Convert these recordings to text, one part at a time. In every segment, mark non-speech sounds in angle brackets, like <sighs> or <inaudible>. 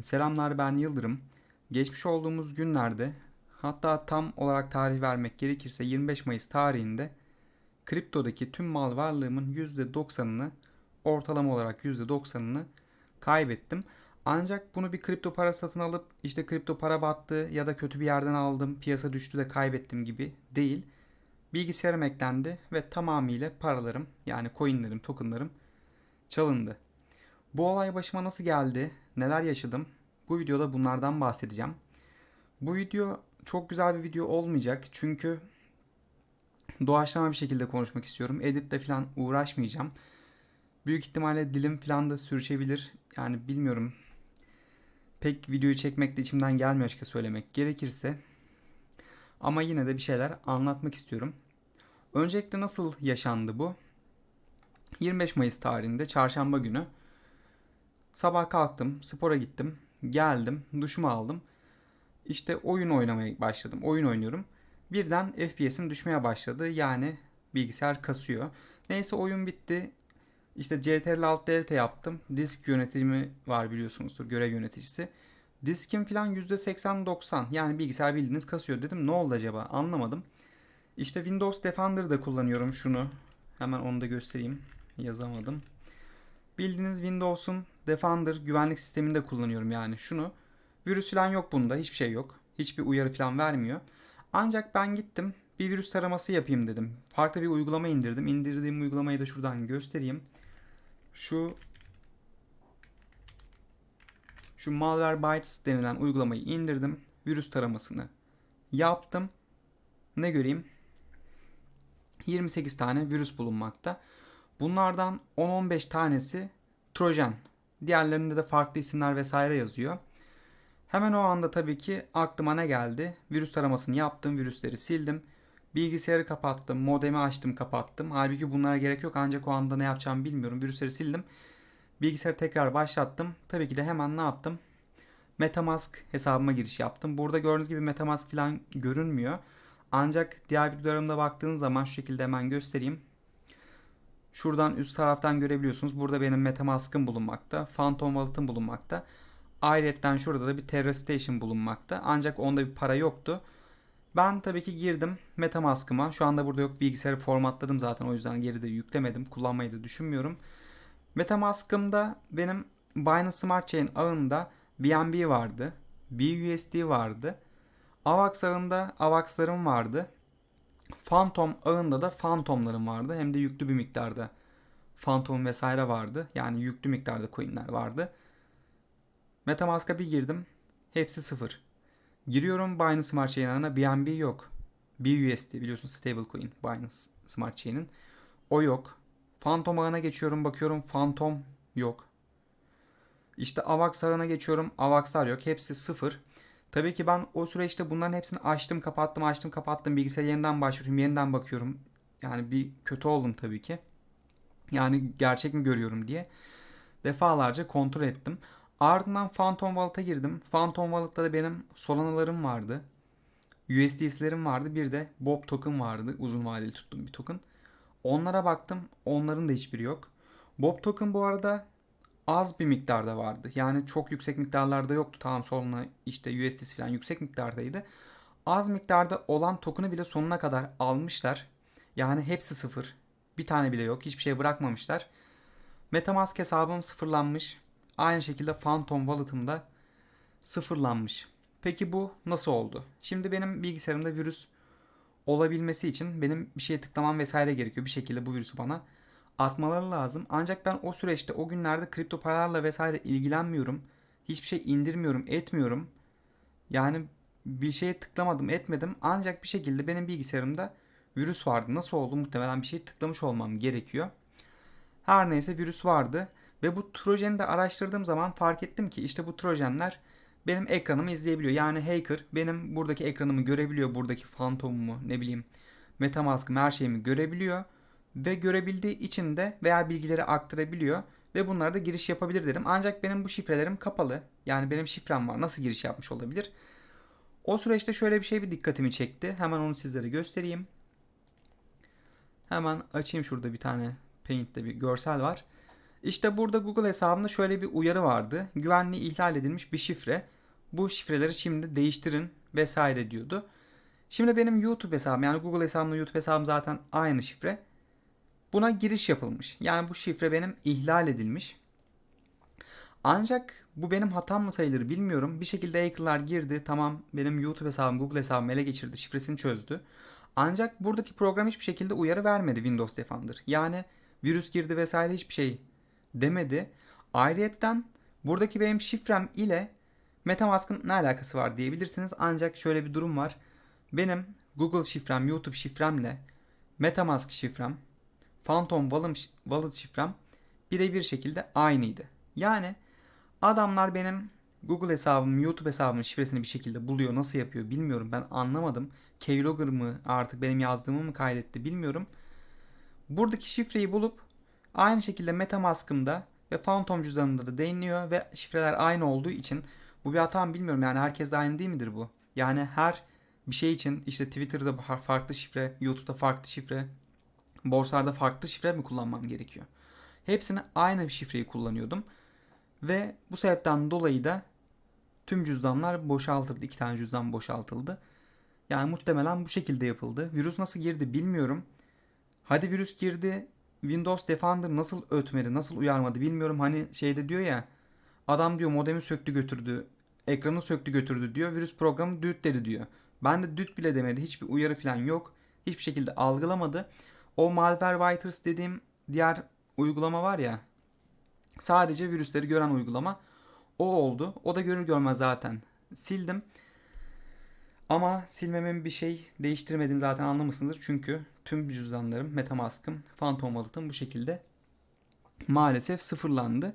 Selamlar ben Yıldırım. Geçmiş olduğumuz günlerde hatta tam olarak tarih vermek gerekirse 25 Mayıs tarihinde kriptodaki tüm mal varlığımın %90'ını ortalama olarak %90'ını kaybettim. Ancak bunu bir kripto para satın alıp işte kripto para battı ya da kötü bir yerden aldım piyasa düştü de kaybettim gibi değil. Bilgisayarım eklendi ve tamamıyla paralarım yani coinlerim, tokenlarım çalındı. Bu olay başıma nasıl geldi? Neler yaşadım? Bu videoda bunlardan bahsedeceğim. Bu video çok güzel bir video olmayacak çünkü doğaçlama bir şekilde konuşmak istiyorum. Editle falan uğraşmayacağım. Büyük ihtimalle dilim falan da sürüşebilir. Yani bilmiyorum. Pek videoyu çekmek de içimden gelmiyor açıkça söylemek gerekirse. Ama yine de bir şeyler anlatmak istiyorum. Öncelikle nasıl yaşandı bu? 25 Mayıs tarihinde çarşamba günü Sabah kalktım, spora gittim, geldim, duşumu aldım. İşte oyun oynamaya başladım. Oyun oynuyorum. Birden FPS'im düşmeye başladı. Yani bilgisayar kasıyor. Neyse oyun bitti. İşte CTRL Alt Delta yaptım. Disk yönetimi var biliyorsunuzdur. Görev yöneticisi. Diskim falan %80-90. Yani bilgisayar bildiğiniz kasıyor. Dedim ne oldu acaba? Anlamadım. İşte Windows Defender'da kullanıyorum şunu. Hemen onu da göstereyim. Yazamadım. Bildiğiniz Windows'un Defender güvenlik sisteminde kullanıyorum yani şunu. Virüs falan yok bunda. Hiçbir şey yok. Hiçbir uyarı falan vermiyor. Ancak ben gittim bir virüs taraması yapayım dedim. Farklı bir uygulama indirdim. İndirdiğim uygulamayı da şuradan göstereyim. Şu şu Malwarebytes denilen uygulamayı indirdim. Virüs taramasını yaptım. Ne göreyim? 28 tane virüs bulunmakta. Bunlardan 10-15 tanesi Trojan. Diğerlerinde de farklı isimler vesaire yazıyor. Hemen o anda tabii ki aklıma ne geldi? Virüs taramasını yaptım, virüsleri sildim. Bilgisayarı kapattım, modemi açtım, kapattım. Halbuki bunlara gerek yok ancak o anda ne yapacağımı bilmiyorum. Virüsleri sildim. Bilgisayarı tekrar başlattım. Tabii ki de hemen ne yaptım? Metamask hesabıma giriş yaptım. Burada gördüğünüz gibi Metamask falan görünmüyor. Ancak diğer videolarımda baktığınız zaman şu şekilde hemen göstereyim. Şuradan üst taraftan görebiliyorsunuz. Burada benim Metamask'ım bulunmakta. Phantom Wallet'ım bulunmakta. Ayrıca şurada da bir Terra Station bulunmakta. Ancak onda bir para yoktu. Ben tabii ki girdim Metamask'ıma. Şu anda burada yok bilgisayarı formatladım zaten o yüzden geri de yüklemedim. Kullanmayı da düşünmüyorum. Metamask'ımda benim Binance Smart Chain ağında BNB vardı. BUSD vardı. AVAX ağında AVAX'larım vardı. Phantom ağında da Phantom'larım vardı. Hem de yüklü bir miktarda Phantom vesaire vardı. Yani yüklü miktarda coinler vardı. Metamask'a bir girdim. Hepsi sıfır. Giriyorum Binance Smart Chain BNB yok. BUSD biliyorsun stablecoin Binance Smart Chain'in. O yok. Phantom ağına geçiyorum bakıyorum Phantom yok. İşte AVAX ağına geçiyorum AVAX'lar yok. Hepsi sıfır. Tabii ki ben o süreçte bunların hepsini açtım, kapattım, açtım, kapattım. Bilgisayara yeniden başlıyorum, yeniden bakıyorum. Yani bir kötü oldum tabii ki. Yani gerçek mi görüyorum diye. Defalarca kontrol ettim. Ardından Phantom Wallet'a girdim. Phantom Wallet'ta da benim Solana'larım vardı. USDC'lerim vardı. Bir de Bob token vardı. Uzun vadeli tuttuğum bir token. Onlara baktım. Onların da hiçbiri yok. Bob token bu arada az bir miktarda vardı. Yani çok yüksek miktarlarda yoktu. Tamam sonra işte USDC falan yüksek miktardaydı. Az miktarda olan token'ı bile sonuna kadar almışlar. Yani hepsi sıfır. Bir tane bile yok. Hiçbir şey bırakmamışlar. Metamask hesabım sıfırlanmış. Aynı şekilde Phantom Wallet'ım da sıfırlanmış. Peki bu nasıl oldu? Şimdi benim bilgisayarımda virüs olabilmesi için benim bir şeye tıklamam vesaire gerekiyor. Bir şekilde bu virüsü bana atmaları lazım. Ancak ben o süreçte o günlerde kripto paralarla vesaire ilgilenmiyorum. Hiçbir şey indirmiyorum, etmiyorum. Yani bir şeye tıklamadım, etmedim. Ancak bir şekilde benim bilgisayarımda virüs vardı. Nasıl oldu? Muhtemelen bir şey tıklamış olmam gerekiyor. Her neyse virüs vardı. Ve bu trojeni de araştırdığım zaman fark ettim ki işte bu trojenler benim ekranımı izleyebiliyor. Yani hacker benim buradaki ekranımı görebiliyor. Buradaki fantomumu ne bileyim metamask'ımı her şeyimi görebiliyor ve görebildiği için de veya bilgileri aktarabiliyor ve bunlara da giriş yapabilir derim. Ancak benim bu şifrelerim kapalı. Yani benim şifrem var. Nasıl giriş yapmış olabilir? O süreçte şöyle bir şey bir dikkatimi çekti. Hemen onu sizlere göstereyim. Hemen açayım şurada bir tane Paint'te bir görsel var. İşte burada Google hesabımda şöyle bir uyarı vardı. Güvenliği ihlal edilmiş bir şifre. Bu şifreleri şimdi değiştirin vesaire diyordu. Şimdi benim YouTube hesabım yani Google hesabımla YouTube hesabım zaten aynı şifre. Buna giriş yapılmış. Yani bu şifre benim ihlal edilmiş. Ancak bu benim hatam mı sayılır bilmiyorum. Bir şekilde hackerlar girdi. Tamam benim YouTube hesabım, Google hesabımı ele geçirdi. Şifresini çözdü. Ancak buradaki program hiçbir şekilde uyarı vermedi Windows Defender. Yani virüs girdi vesaire hiçbir şey demedi. Ayrıyetten buradaki benim şifrem ile Metamask'ın ne alakası var diyebilirsiniz. Ancak şöyle bir durum var. Benim Google şifrem, YouTube şifremle Metamask şifrem, Phantom Wallet şifrem birebir şekilde aynıydı. Yani adamlar benim Google hesabım, YouTube hesabımın şifresini bir şekilde buluyor. Nasıl yapıyor bilmiyorum. Ben anlamadım. Keylogger mı artık benim yazdığımı mı kaydetti bilmiyorum. Buradaki şifreyi bulup aynı şekilde Metamask'ımda ve Phantom cüzdanımda da deniliyor ve şifreler aynı olduğu için bu bir hata mı bilmiyorum. Yani herkes de aynı değil midir bu? Yani her bir şey için işte Twitter'da farklı şifre, YouTube'da farklı şifre, borsalarda farklı şifre mi kullanmam gerekiyor? Hepsini aynı bir şifreyi kullanıyordum. Ve bu sebepten dolayı da tüm cüzdanlar boşaltıldı. İki tane cüzdan boşaltıldı. Yani muhtemelen bu şekilde yapıldı. Virüs nasıl girdi bilmiyorum. Hadi virüs girdi. Windows Defender nasıl ötmedi, nasıl uyarmadı bilmiyorum. Hani şeyde diyor ya adam diyor modemi söktü götürdü, ekranı söktü götürdü diyor. Virüs programı düt dedi diyor. Ben de düt bile demedi. Hiçbir uyarı falan yok. Hiçbir şekilde algılamadı. O Malwarebytes dediğim diğer uygulama var ya. Sadece virüsleri gören uygulama. O oldu. O da görür görmez zaten sildim. Ama silmemin bir şey değiştirmediğini zaten anlamışsınızdır. Çünkü tüm cüzdanlarım, Metamask'ım, Phantom Wallet'ım bu şekilde maalesef sıfırlandı.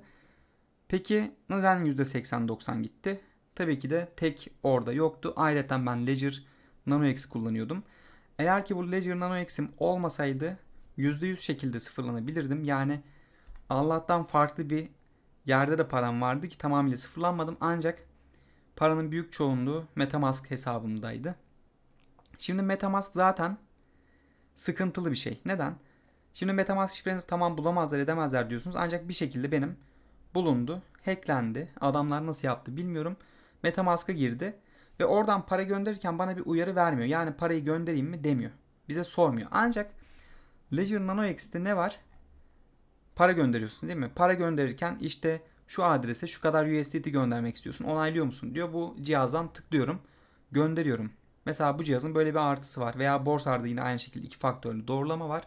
Peki neden %80-90 gitti? Tabii ki de tek orada yoktu. Ayrıca ben Ledger NanoX kullanıyordum. Eğer ki bu Ledger NanoX'im olmasaydı %100 şekilde sıfırlanabilirdim. Yani Allah'tan farklı bir yerde de param vardı ki tamamıyla sıfırlanmadım. Ancak paranın büyük çoğunluğu Metamask hesabımdaydı. Şimdi Metamask zaten sıkıntılı bir şey. Neden? Şimdi Metamask şifrenizi tamam bulamazlar edemezler diyorsunuz. Ancak bir şekilde benim bulundu. Hacklendi. Adamlar nasıl yaptı bilmiyorum. Metamask'a girdi. Ve oradan para gönderirken bana bir uyarı vermiyor. Yani parayı göndereyim mi demiyor. Bize sormuyor. Ancak Ledger Nano X'te ne var? Para gönderiyorsun değil mi? Para gönderirken işte şu adrese şu kadar USDT göndermek istiyorsun. Onaylıyor musun diyor. Bu cihazdan tıklıyorum. Gönderiyorum. Mesela bu cihazın böyle bir artısı var. Veya Borsar'da yine aynı şekilde iki faktörlü doğrulama var.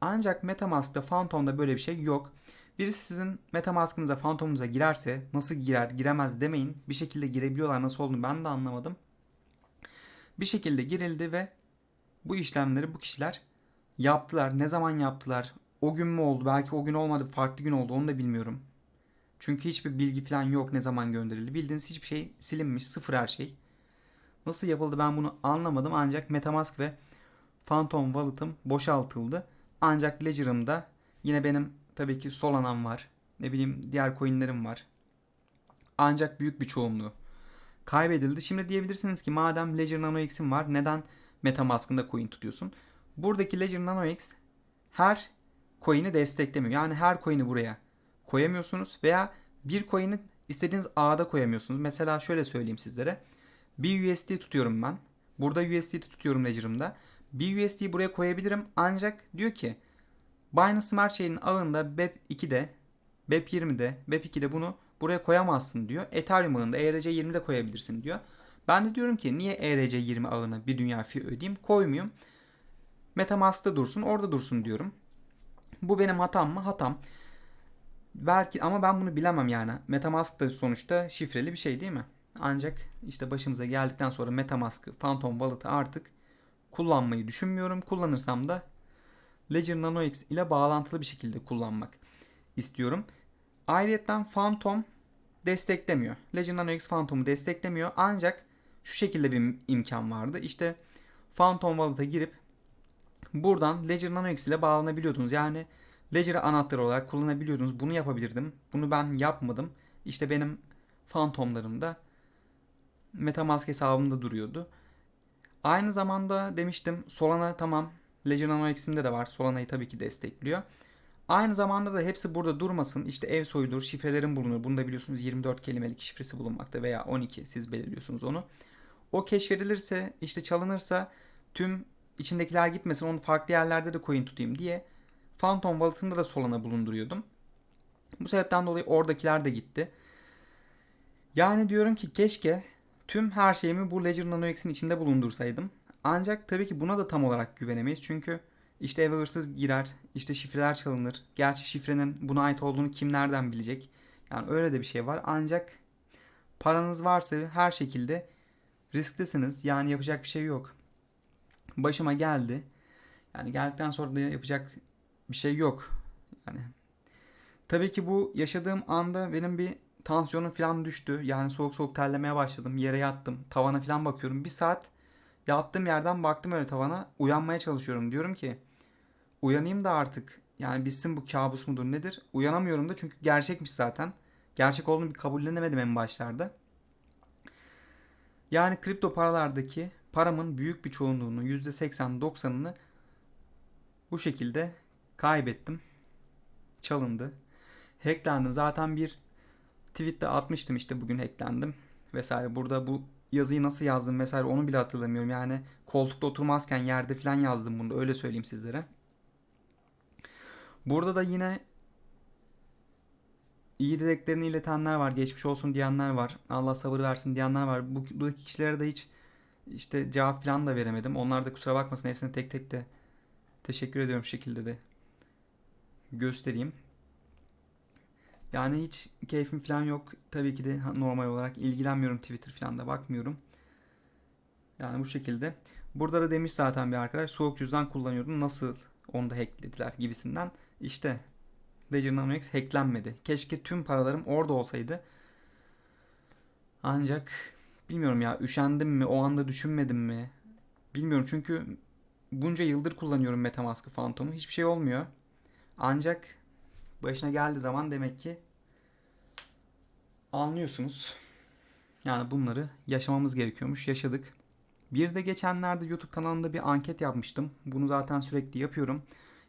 Ancak Metamask'ta Phantom'da böyle bir şey yok. Birisi sizin Metamask'ınıza, Phantom'unuza girerse nasıl girer, giremez demeyin. Bir şekilde girebiliyorlar. Nasıl olduğunu ben de anlamadım. Bir şekilde girildi ve bu işlemleri bu kişiler yaptılar. Ne zaman yaptılar? O gün mü oldu? Belki o gün olmadı. Farklı gün oldu. Onu da bilmiyorum. Çünkü hiçbir bilgi falan yok ne zaman gönderildi. Bildiğiniz hiçbir şey silinmiş. Sıfır her şey. Nasıl yapıldı ben bunu anlamadım. Ancak Metamask ve Phantom Wallet'ım boşaltıldı. Ancak Ledger'ımda yine benim tabii ki Solana'm var. Ne bileyim diğer coinlerim var. Ancak büyük bir çoğunluğu kaybedildi. Şimdi diyebilirsiniz ki madem Ledger Nano X'in var neden Metamask'ın da coin tutuyorsun? Buradaki Ledger Nano X her coin'i desteklemiyor. Yani her coin'i buraya koyamıyorsunuz veya bir coin'i istediğiniz ağda koyamıyorsunuz. Mesela şöyle söyleyeyim sizlere. Bir USD tutuyorum ben. Burada USD tutuyorum Ledger'ımda. Bir USD'yi buraya koyabilirim ancak diyor ki Binance Smart Chain'in ağında BEP2'de, BEP20'de, BEP2'de bunu buraya koyamazsın diyor. Ethereum ağında ERC20'de koyabilirsin diyor. Ben de diyorum ki niye ERC20 ağına bir dünya fee ödeyeyim? Koymuyorum. Metamask'ta dursun, orada dursun diyorum. Bu benim hatam mı? Hatam. Belki ama ben bunu bilemem yani. Metamask da sonuçta şifreli bir şey değil mi? Ancak işte başımıza geldikten sonra Metamask'ı, Phantom Wallet'ı artık kullanmayı düşünmüyorum. Kullanırsam da Ledger Nano X ile bağlantılı bir şekilde kullanmak istiyorum. Ayrıyeten Phantom desteklemiyor. Ledger Nano X Phantom'u desteklemiyor. Ancak şu şekilde bir imkan vardı. İşte Phantom Wallet'a girip buradan Ledger Nano X ile bağlanabiliyordunuz. Yani Ledger'ı anahtar olarak kullanabiliyordunuz. Bunu yapabilirdim. Bunu ben yapmadım. İşte benim Phantom'larımda Metamask hesabımda duruyordu. Aynı zamanda demiştim Solana tamam Ledger Nano X'imde de var. Solana'yı tabii ki destekliyor. Aynı zamanda da hepsi burada durmasın. İşte ev soyulur, şifrelerin bulunur. Bunu da biliyorsunuz 24 kelimelik şifresi bulunmakta veya 12 siz belirliyorsunuz onu. O keşfedilirse, işte çalınırsa tüm içindekiler gitmesin onu farklı yerlerde de coin tutayım diye Phantom Wallet'ımda da Solana bulunduruyordum. Bu sebepten dolayı oradakiler de gitti. Yani diyorum ki keşke tüm her şeyimi bu Ledger Nano X'in içinde bulundursaydım. Ancak tabii ki buna da tam olarak güvenemeyiz. Çünkü işte eve hırsız girer, işte şifreler çalınır. Gerçi şifrenin buna ait olduğunu kim nereden bilecek? Yani öyle de bir şey var. Ancak paranız varsa her şekilde risklisiniz. Yani yapacak bir şey yok. Başıma geldi. Yani geldikten sonra da yapacak bir şey yok. Yani tabii ki bu yaşadığım anda benim bir tansiyonum falan düştü. Yani soğuk soğuk terlemeye başladım. Yere yattım. Tavana falan bakıyorum. Bir saat yattığım yerden baktım öyle tavana. Uyanmaya çalışıyorum. Diyorum ki uyanayım da artık. Yani bitsin bu kabus mudur nedir? Uyanamıyorum da çünkü gerçekmiş zaten. Gerçek olduğunu bir kabullenemedim en başlarda. Yani kripto paralardaki paramın büyük bir çoğunluğunu %80-90'ını bu şekilde kaybettim. Çalındı. Hacklendim. Zaten bir tweette atmıştım işte bugün hacklendim vesaire. Burada bu yazıyı nasıl yazdım vesaire onu bile hatırlamıyorum. Yani koltukta oturmazken yerde falan yazdım bunu da öyle söyleyeyim sizlere. Burada da yine iyi dileklerini iletenler var. Geçmiş olsun diyenler var. Allah sabır versin diyenler var. Bu, buradaki kişilere de hiç işte cevap falan da veremedim. Onlar da kusura bakmasın hepsine tek tek de teşekkür ediyorum şekilde de göstereyim. Yani hiç keyfim falan yok. Tabii ki de normal olarak ilgilenmiyorum Twitter falan da bakmıyorum. Yani bu şekilde. Burada da demiş zaten bir arkadaş soğuk cüzdan kullanıyordum. Nasıl onu da hacklediler gibisinden. İşte Ledger Nano X hacklenmedi. Keşke tüm paralarım orada olsaydı. Ancak bilmiyorum ya üşendim mi o anda düşünmedim mi bilmiyorum çünkü bunca yıldır kullanıyorum Metamask'ı Phantom'u hiçbir şey olmuyor. Ancak başına geldiği zaman demek ki anlıyorsunuz. Yani bunları yaşamamız gerekiyormuş. Yaşadık. Bir de geçenlerde YouTube kanalında bir anket yapmıştım. Bunu zaten sürekli yapıyorum.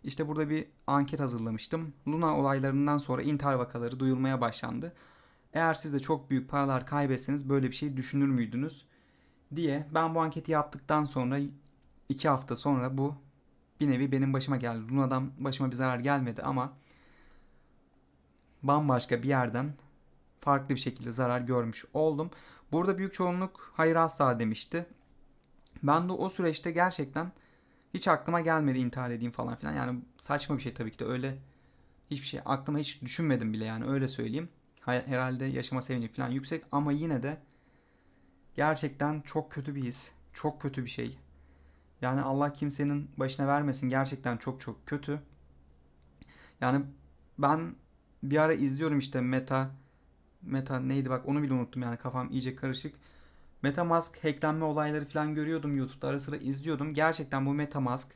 İşte burada bir anket hazırlamıştım. Luna olaylarından sonra intihar vakaları duyulmaya başlandı. Eğer siz de çok büyük paralar kaybetseniz böyle bir şey düşünür müydünüz? diye ben bu anketi yaptıktan sonra iki hafta sonra bu bir nevi benim başıma geldi. Luna'dan başıma bir zarar gelmedi ama bambaşka bir yerden farklı bir şekilde zarar görmüş oldum. Burada büyük çoğunluk hayır asla demişti. Ben de o süreçte gerçekten hiç aklıma gelmedi intihar edeyim falan filan. Yani saçma bir şey tabii ki de öyle hiçbir şey aklıma hiç düşünmedim bile yani öyle söyleyeyim. Herhalde yaşama sevinci falan yüksek ama yine de gerçekten çok kötü bir his. Çok kötü bir şey. Yani Allah kimsenin başına vermesin. Gerçekten çok çok kötü. Yani ben bir ara izliyorum işte Meta Meta neydi bak onu bile unuttum yani kafam iyice karışık. Metamask hacklenme olayları falan görüyordum YouTube'da ara sıra izliyordum. Gerçekten bu Metamask,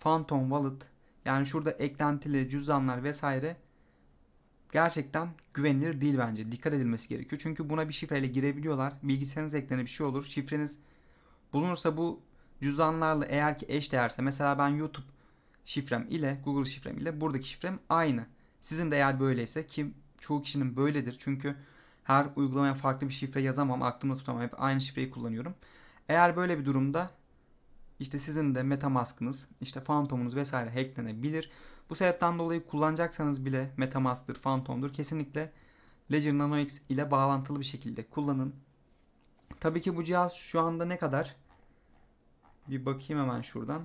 Phantom Wallet yani şurada eklentili cüzdanlar vesaire gerçekten güvenilir değil bence. Dikkat edilmesi gerekiyor. Çünkü buna bir şifreyle girebiliyorlar. Bilgisayarınız eklene bir şey olur. Şifreniz bulunursa bu cüzdanlarla eğer ki eş değerse mesela ben YouTube şifrem ile Google şifrem ile buradaki şifrem aynı. Sizin de eğer böyleyse ki çoğu kişinin böyledir. Çünkü her uygulamaya farklı bir şifre yazamam, aklımda tutamam. Hep aynı şifreyi kullanıyorum. Eğer böyle bir durumda işte sizin de Metamask'ınız, işte Phantom'unuz vesaire hacklenebilir. Bu sebepten dolayı kullanacaksanız bile Metamask'dır, Phantom'dur kesinlikle Ledger Nano X ile bağlantılı bir şekilde kullanın. Tabii ki bu cihaz şu anda ne kadar? Bir bakayım hemen şuradan.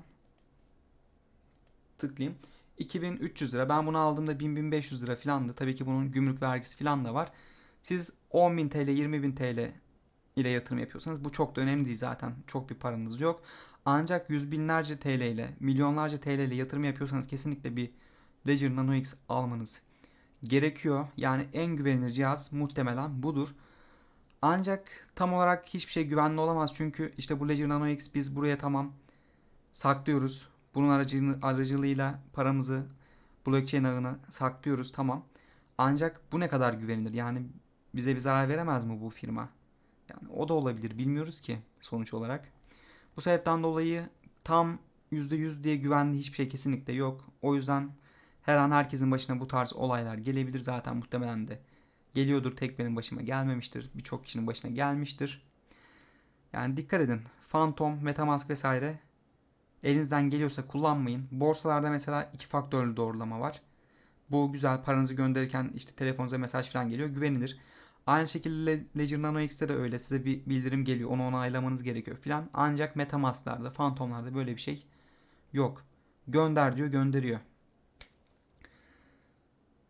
Tıklayayım. 2300 lira. Ben bunu aldığımda 1000-1500 lira filandı. Tabii ki bunun gümrük vergisi filan da var. Siz 10.000 TL, 20.000 TL ile yatırım yapıyorsanız bu çok da önemli değil zaten. Çok bir paranız yok. Ancak yüz binlerce TL ile, milyonlarca TL ile yatırım yapıyorsanız kesinlikle bir Ledger Nano X almanız gerekiyor. Yani en güvenilir cihaz muhtemelen budur. Ancak tam olarak hiçbir şey güvenli olamaz. Çünkü işte bu Ledger Nano X biz buraya tamam saklıyoruz. Bunun aracılığıyla paramızı blockchain ağına saklıyoruz tamam. Ancak bu ne kadar güvenilir? Yani bize bir zarar veremez mi bu firma? Yani o da olabilir bilmiyoruz ki sonuç olarak. Bu sebepten dolayı tam %100 diye güvenli hiçbir şey kesinlikle yok. O yüzden Her an herkesin başına bu tarz olaylar gelebilir zaten muhtemelen de geliyordur. Tek benim başıma gelmemiştir. Birçok kişinin başına gelmiştir. Yani dikkat edin. Phantom, Metamask vesaire elinizden geliyorsa kullanmayın. Borsalarda mesela iki faktörlü doğrulama var. Bu güzel paranızı gönderirken işte telefonunuza mesaj falan geliyor. Güvenilir. Aynı şekilde Ledger Nano X'te de öyle. Size bir bildirim geliyor. Onu onaylamanız gerekiyor falan. Ancak Metamask'larda, Phantom'larda böyle bir şey yok. Gönder diyor, gönderiyor.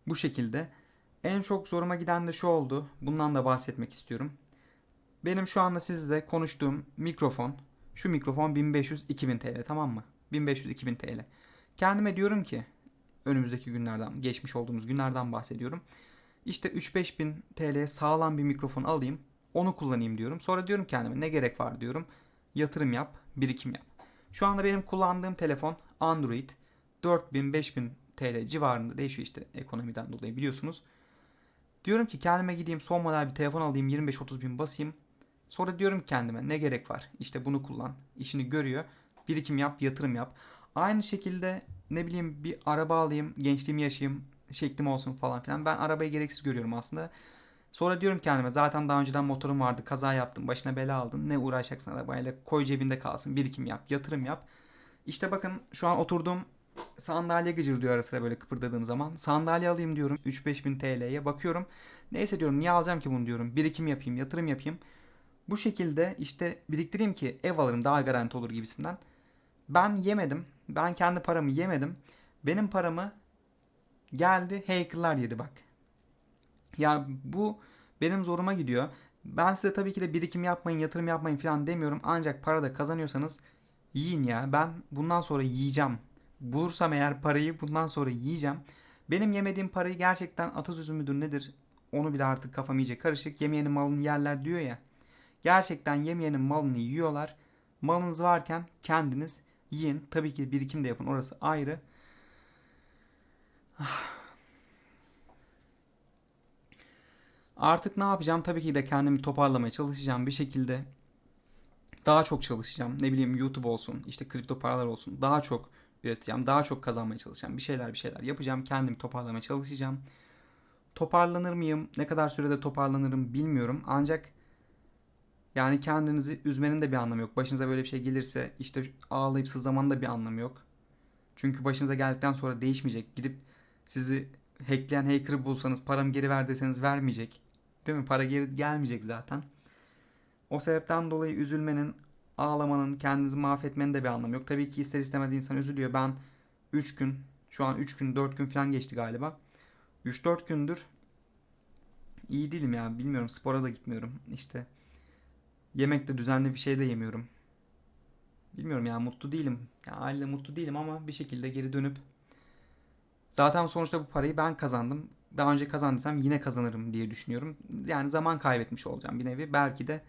Bu şekilde. En çok zoruma giden de şu oldu. Bundan da bahsetmek istiyorum. Benim şu anda sizle konuştuğum mikrofon, şu mikrofon 1500-2000 TL tamam mı? 1500-2000 TL. Kendime diyorum ki önümüzdeki günlerden, geçmiş olduğumuz günlerden bahsediyorum. İşte 3-5 bin TL'ye sağlam bir mikrofon alayım, onu kullanayım diyorum. Sonra diyorum kendime ne gerek var diyorum. Yatırım yap, birikim yap. Şu anda benim kullandığım telefon Android 4000-5000 TL civarında değişiyor işte ekonomiden dolayı biliyorsunuz. Diyorum ki kendime gideyim son model bir telefon alayım 25-30 bin basayım. Sonra diyorum kendime ne gerek var? İşte bunu kullan. işini görüyor. Birikim yap, yatırım yap. Aynı şekilde ne bileyim bir araba alayım, gençliğimi yaşayayım, şeklim olsun falan filan. Ben arabayı gereksiz görüyorum aslında. Sonra diyorum kendime zaten daha önceden motorum vardı, kaza yaptım, başına bela aldın. Ne uğraşacaksın arabayla? Koy cebinde kalsın, birikim yap, yatırım yap. İşte bakın şu an oturduğum sandalye gıcır diyor ara sıra böyle kıpırdadığım zaman. Sandalye alayım diyorum 3-5 bin TL'ye bakıyorum. Neyse diyorum niye alacağım ki bunu diyorum. Birikim yapayım, yatırım yapayım. Bu şekilde işte biriktireyim ki ev alırım daha garanti olur gibisinden. Ben yemedim. Ben kendi paramı yemedim. Benim paramı geldi hackerlar yedi bak. Ya bu benim zoruma gidiyor. Ben size tabii ki de birikim yapmayın, yatırım yapmayın falan demiyorum. Ancak para da kazanıyorsanız yiyin ya. Ben bundan sonra yiyeceğim. Bulursam eğer parayı bundan sonra yiyeceğim. Benim yemediğim parayı gerçekten atasözü müdür nedir? Onu bile artık kafam iyice karışık. Yemeyenin malını yerler diyor ya. Gerçekten yemeyenin malını yiyorlar. Malınız varken kendiniz yiyin. Tabii ki birikim de yapın. Orası ayrı. Artık ne yapacağım? Tabii ki de kendimi toparlamaya çalışacağım bir şekilde. Daha çok çalışacağım. Ne bileyim YouTube olsun, işte kripto paralar olsun. Daha çok üreteceğim. Daha çok kazanmaya çalışacağım. Bir şeyler bir şeyler yapacağım. Kendimi toparlamaya çalışacağım. Toparlanır mıyım? Ne kadar sürede toparlanırım bilmiyorum. Ancak yani kendinizi üzmenin de bir anlamı yok. Başınıza böyle bir şey gelirse işte ağlayıp sızlamanın da bir anlamı yok. Çünkü başınıza geldikten sonra değişmeyecek. Gidip sizi hackleyen hacker'ı bulsanız paramı geri ver deseniz vermeyecek. Değil mi? Para geri gelmeyecek zaten. O sebepten dolayı üzülmenin, ağlamanın, kendinizi mahvetmenin de bir anlamı yok. Tabii ki ister istemez insan üzülüyor. Ben 3 gün, şu an 3 gün, 4 gün falan geçti galiba. 3-4 gündür iyi değilim ya. Bilmiyorum spora da gitmiyorum. İşte Yemekte düzenli bir şey de yemiyorum. Bilmiyorum ya mutlu değilim. Ya aile mutlu değilim ama bir şekilde geri dönüp zaten sonuçta bu parayı ben kazandım. Daha önce kazandıysam yine kazanırım diye düşünüyorum. Yani zaman kaybetmiş olacağım bir nevi. Belki de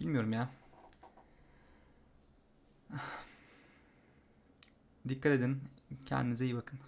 bilmiyorum ya. <sighs> Dikkat edin. Kendinize iyi bakın.